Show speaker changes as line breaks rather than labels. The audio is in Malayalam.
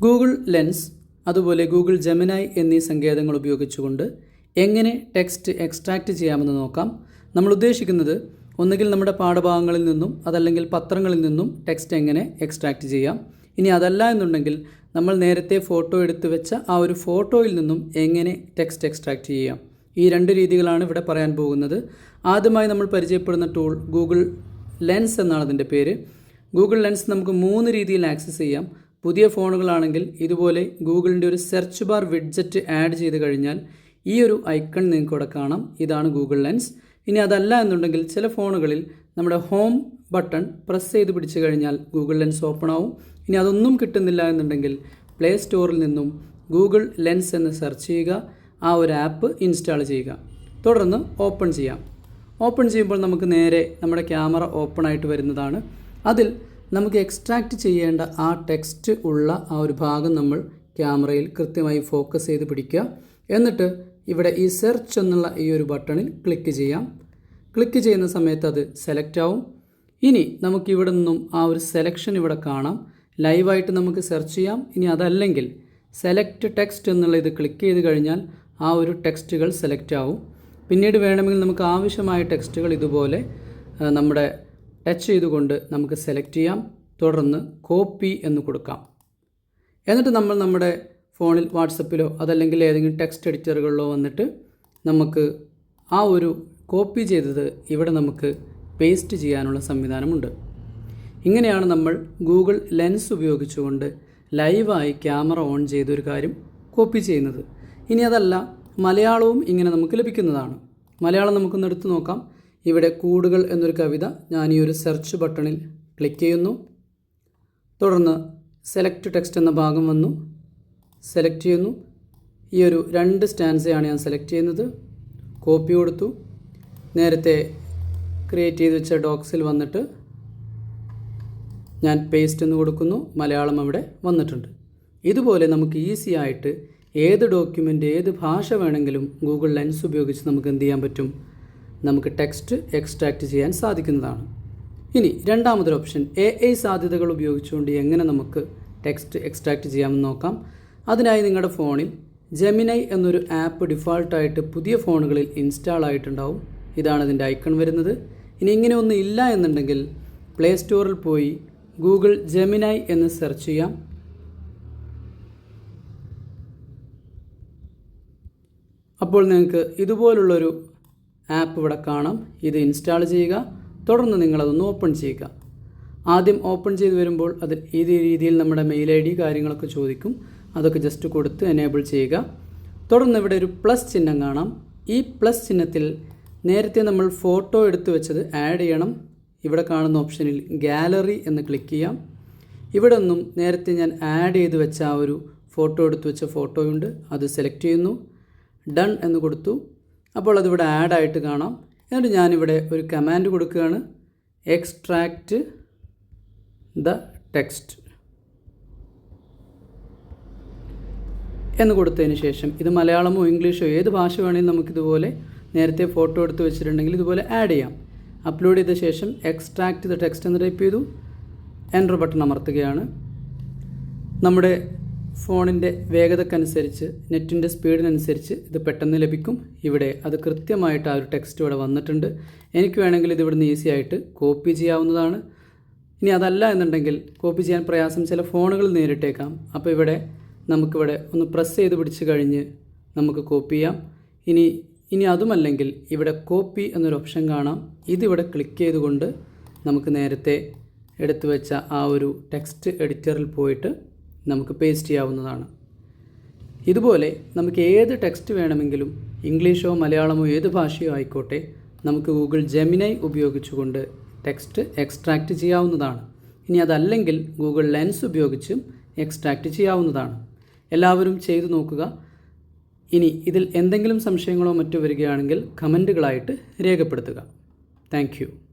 ഗൂഗിൾ ലെൻസ് അതുപോലെ ഗൂഗിൾ ജെമിനായി എന്നീ സങ്കേതങ്ങൾ ഉപയോഗിച്ചുകൊണ്ട് എങ്ങനെ ടെക്സ്റ്റ് എക്സ്ട്രാക്റ്റ് ചെയ്യാമെന്ന് നോക്കാം. നമ്മൾ ഉദ്ദേശിക്കുന്നത് ഒന്നുകിൽ നമ്മുടെ പാഠഭാഗങ്ങളിൽ നിന്നും അതല്ലെങ്കിൽ പത്രങ്ങളിൽ നിന്നും ടെക്സ്റ്റ് എങ്ങനെ എക്സ്ട്രാക്റ്റ് ചെയ്യാം. ഇനി അതല്ല എന്നുണ്ടെങ്കിൽ നമ്മൾ നേരത്തെ ഫോട്ടോ എടുത്തു വെച്ച ആ ഒരു ഫോട്ടോയിൽ നിന്നും എങ്ങനെ ടെക്സ്റ്റ് എക്സ്ട്രാക്റ്റ് ചെയ്യാം. ഈ രണ്ട് രീതികളാണ് ഇവിടെ പറയാൻ പോകുന്നത്. ആദ്യമായി നമ്മൾ പരിചയപ്പെടുന്ന ടൂൾ ഗൂഗിൾ ലെൻസ് എന്നാണ് അതിന്റെ പേര്. ഗൂഗിൾ ലെൻസ് നമുക്ക് മൂന്ന് രീതിയിൽ ആക്സസ് ചെയ്യാം. പുതിയ ഫോണുകളാണെങ്കിൽ ഇതുപോലെ ഗൂഗിളിന്റെ ഒരു സെർച്ച് ബാർ വിഡ്ജറ്റ് ആഡ് ചെയ്ത് കഴിഞ്ഞാൽ ഈ ഒരു ഐക്കൺ നിങ്ങൾക്ക് ഇവിടെ കാണാം. ഇതാണ് ഗൂഗിൾ ലെൻസ്. ഇനി അതല്ല എന്നുണ്ടെങ്കിൽ ചില ഫോണുകളിൽ നമ്മുടെ ഹോം ബട്ടൺ പ്രസ് ചെയ്ത് പിടിച്ചു കഴിഞ്ഞാൽ ഗൂഗിൾ ലെൻസ് ഓപ്പൺ ആവും. ഇനി അതൊന്നും കിട്ടുന്നില്ല എന്നുണ്ടെങ്കിൽ പ്ലേ സ്റ്റോറിൽ നിന്നും ഗൂഗിൾ ലെൻസ് എന്ന് സെർച്ച് ചെയ്യുക ആ ഒരു ആപ്പ് ഇൻസ്റ്റാൾ ചെയ്യുക. തുടർന്ന് ഓപ്പൺ ചെയ്യാം. ഓപ്പൺ ചെയ്യുമ്പോൾ നമുക്ക് നേരെ നമ്മുടെ ക്യാമറ ഓപ്പൺ ആയിട്ട് വരുന്നതാണ്. അതിൽ നമുക്ക് എക്സ്ട്രാക്റ്റ് ചെയ്യേണ്ട ആ ടെക്സ്റ്റ് ഉള്ള ആ ഒരു ഭാഗം നമ്മൾ ക്യാമറയിൽ കൃത്യമായി ഫോക്കസ് ചെയ്ത് പിടിക്കുക. എന്നിട്ട് ഇവിടെ ഈ സെർച്ച് എന്നുള്ള ഈ ഒരു ബട്ടണിൽ ക്ലിക്ക് ചെയ്യാം. ക്ലിക്ക് ചെയ്യുന്ന സമയത്ത് അത് സെലക്ട് ആവും. ഇനി നമുക്ക് ഇവിടെ നിന്നും ആ ഒരു സെലക്ഷൻ ഇവിടെ കാണാം. ലൈവായിട്ട് നമുക്ക് സെർച്ച് ചെയ്യാം. ഇനി അതല്ലെങ്കിൽ സെലക്ട് ടെക്സ്റ്റ് എന്നുള്ള ഇത് ക്ലിക്ക് ചെയ്ത് കഴിഞ്ഞാൽ ആ ഒരു ടെക്സ്റ്റുകൾ സെലക്റ്റ് ആവും. പിന്നീട് വേണമെങ്കിൽ നമുക്ക് ആവശ്യമായ ടെക്സ്റ്റുകൾ ഇതുപോലെ നമ്മുടെ ടച്ച് ചെയ്തുകൊണ്ട് നമുക്ക് സെലക്ട് ചെയ്യാം തുടർന്ന് കോപ്പി എന്ന് കൊടുക്കാം. എന്നിട്ട് നമ്മൾ നമ്മുടെ ഫോണിൽ വാട്സപ്പിലോ അതല്ലെങ്കിൽ ഏതെങ്കിലും ടെക്സ്റ്റ് എഡിറ്ററുകളിലോ വന്നിട്ട് നമുക്ക് ആ ഒരു കോപ്പി ചെയ്തത് ഇവിടെ നമുക്ക് പേസ്റ്റ് ചെയ്യാനുള്ള സംവിധാനമുണ്ട്. ഇങ്ങനെയാണ് നമ്മൾ ഗൂഗിൾ ലെൻസ് ഉപയോഗിച്ചുകൊണ്ട് ലൈവായി ക്യാമറ ഓൺ ചെയ്തൊരു കാര്യം കോപ്പി ചെയ്യുന്നത്. ഇനി അതല്ല മലയാളവും ഇങ്ങനെ നമുക്ക് ലഭിക്കുന്നതാണ്. മലയാളം നമുക്കൊന്ന് എടുത്തു നോക്കാം. ഇവിടെ കൂടുകൾ എന്നൊരു കവിത ഞാൻ ഈ ഒരു സെർച്ച് ബട്ടണിൽ ക്ലിക്ക് ചെയ്യുന്നു. തുടർന്ന് സെലക്ട് ടെക്സ്റ്റ് എന്ന ഭാഗം വന്നു. സെലക്ട് ചെയ്യുന്നു. ഈ ഒരു രണ്ട് സ്റ്റാൻസയാണ് ഞാൻ സെലക്ട് ചെയ്യുന്നത്. കോപ്പി കൊടുത്തു. നേരത്തെ ക്രിയേറ്റ് ചെയ്ത് വെച്ച ഡോക്സിൽ വന്നിട്ട് ഞാൻ പേസ്റ്റ് എന്ന് കൊടുക്കുന്നു. മലയാളം അവിടെ വന്നിട്ടുണ്ട്. ഇതുപോലെ നമുക്ക് ഈസി ആയിട്ട് ഏത് ഡോക്യുമെന്റ് ഏത് ഭാഷ വേണമെങ്കിലും ഗൂഗിൾ ലെൻസ് ഉപയോഗിച്ച് നമുക്ക് എന്ത് ചെയ്യാൻ പറ്റും? നമുക്ക് ടെക്സ്റ്റ് എക്സ്ട്രാക്റ്റ് ചെയ്യാൻ സാധിക്കുന്നതാണ്. ഇനി രണ്ടാമതൊരു ഓപ്ഷൻ എ ഐ സാധ്യതകൾ ഉപയോഗിച്ചുകൊണ്ട് എങ്ങനെ നമുക്ക് ടെക്സ്റ്റ് എക്സ്ട്രാക്റ്റ് ചെയ്യാമെന്ന് നോക്കാം. അതിനായി നിങ്ങളുടെ ഫോണിൽ ജെമിനൈ എന്നൊരു ആപ്പ് ഡിഫാൾട്ടായിട്ട് പുതിയ ഫോണുകളിൽ ഇൻസ്റ്റാൾ ആയിട്ടുണ്ടാവും. ഇതാണ് ഇതിന്റെ ഐക്കൺ വരുന്നത്. ഇനി ഇങ്ങനെ ഒന്നും ഇല്ല എന്നുണ്ടെങ്കിൽ പ്ലേ സ്റ്റോറിൽ പോയി ഗൂഗിൾ ജെമിനൈ എന്ന് സെർച്ച് ചെയ്യാം. അപ്പോൾ നിങ്ങൾക്ക് ഇതുപോലുള്ളൊരു ആപ്പ് ഇവിടെ കാണാം. ഇത് ഇൻസ്റ്റാൾ ചെയ്യുക. തുടർന്ന് നിങ്ങളതൊന്ന് ഓപ്പൺ ചെയ്യുക. ആദ്യം ഓപ്പൺ ചെയ്ത് വരുമ്പോൾ അതിൽ ഈ രീതിയിൽ നമ്മുടെ മെയിൽ ഐ ഡി കാര്യങ്ങളൊക്കെ ചോദിക്കും. അതൊക്കെ ജസ്റ്റ് കൊടുത്ത് എനേബിൾ ചെയ്യുക. തുടർന്ന് ഇവിടെ ഒരു പ്ലസ് ചിഹ്നം കാണാം. ഈ പ്ലസ് ചിഹ്നത്തിൽ നേരത്തെ നമ്മൾ ഫോട്ടോ എടുത്തു വെച്ചത് ആഡ് ചെയ്യണം. ഇവിടെ കാണുന്ന ഓപ്ഷനിൽ ഗാലറി എന്ന് ക്ലിക്ക് ചെയ്യാം. ഇവിടെ ഒന്നും നേരത്തെ ഞാൻ ആഡ് ചെയ്ത് വെച്ച ആ ഒരു ഫോട്ടോ എടുത്തു വെച്ച ഫോട്ടോയുണ്ട് അത് സെലക്ട് ചെയ്യുന്നു. ഡൺ എന്ന് കൊടുത്തു. അപ്പോൾ അതിവിടെ ആഡ് ആയിട്ട് കാണാം. എന്നിട്ട് ഞാനിവിടെ ഒരു കമാൻഡ് കൊടുക്കുകയാണ്. എക്സ്ട്രാക്റ്റ് ദ ടെക്സ്റ്റ് എന്ന് കൊടുത്തതിന് ശേഷം ഇത് മലയാളമോ ഇംഗ്ലീഷോ ഏത് ഭാഷ വേണമെങ്കിലും നമുക്കിതുപോലെ നേരത്തെ ഫോട്ടോ എടുത്ത് വെച്ചിട്ടുണ്ടെങ്കിൽ ഇതുപോലെ ആഡ് ചെയ്യാം. അപ്ലോഡ് ചെയ്ത ശേഷം എക്സ്ട്രാക്റ്റ് ദ ടെക്സ്റ്റ് എന്ന് ടൈപ്പ് ചെയ്തു. എന്റർ ബട്ടൺ അമർത്തുകയാണ്. നമ്മുടെ ഫോണിന്റെ വേഗതക്കനുസരിച്ച് നെറ്റിന്റെ സ്പീഡിനനുസരിച്ച് ഇത് പെട്ടെന്ന് ലഭിക്കും. ഇവിടെ അത് കൃത്യമായിട്ട് ആ ഒരു ടെക്സ്റ്റ് ഇവിടെ വന്നിട്ടുണ്ട്. എനിക്ക് വേണമെങ്കിൽ ഇത് ഇവിടുന്ന് ഈസി ആയിട്ട് കോപ്പി ചെയ്യാവുന്നതാണ്. ഇനി അതല്ല എന്നുണ്ടെങ്കിൽ കോപ്പി ചെയ്യാൻ പ്രയാസം ചില ഫോണുകൾ നേരിട്ടേക്കാം. അപ്പോൾ ഇവിടെ നമുക്കിവിടെ ഒന്ന് പ്രസ് ചെയ്ത് പിടിച്ച് കഴിഞ്ഞ് നമുക്ക് കോപ്പി ചെയ്യാം. ഇനി ഇനി അതുമല്ലെങ്കിൽ ഇവിടെ കോപ്പി എന്നൊരു ഓപ്ഷൻ കാണാം. ഇതിവിടെ ക്ലിക്ക് ചെയ്തുകൊണ്ട് നമുക്ക് നേരത്തെ എടുത്തു വെച്ച ആ ഒരു ടെക്സ്റ്റ് എഡിറ്ററിൽ പോയിട്ട് നമുക്ക് പേസ്റ്റ് ചെയ്യാവുന്നതാണ്. ഇതുപോലെ നമുക്ക് ഏത് ടെക്സ്റ്റ് വേണമെങ്കിലും ഇംഗ്ലീഷോ മലയാളമോ ഏത് ഭാഷയോ ആയിക്കോട്ടെ നമുക്ക് ഗൂഗിൾ ജെമിനൈ ഉപയോഗിച്ചുകൊണ്ട് ടെക്സ്റ്റ് എക്സ്ട്രാക്റ്റ് ചെയ്യാവുന്നതാണ്. ഇനി അതല്ലെങ്കിൽ ഗൂഗിൾ ലെൻസ് ഉപയോഗിച്ചും എക്സ്ട്രാക്റ്റ് ചെയ്യാവുന്നതാണ്. എല്ലാവരും ചെയ്തു നോക്കുക. ഇനി ഇതിൽ എന്തെങ്കിലും സംശയങ്ങളോ മറ്റോ വരികയാണെങ്കിൽ കമന്റുകളായിട്ട് രേഖപ്പെടുത്തുക. താങ്ക്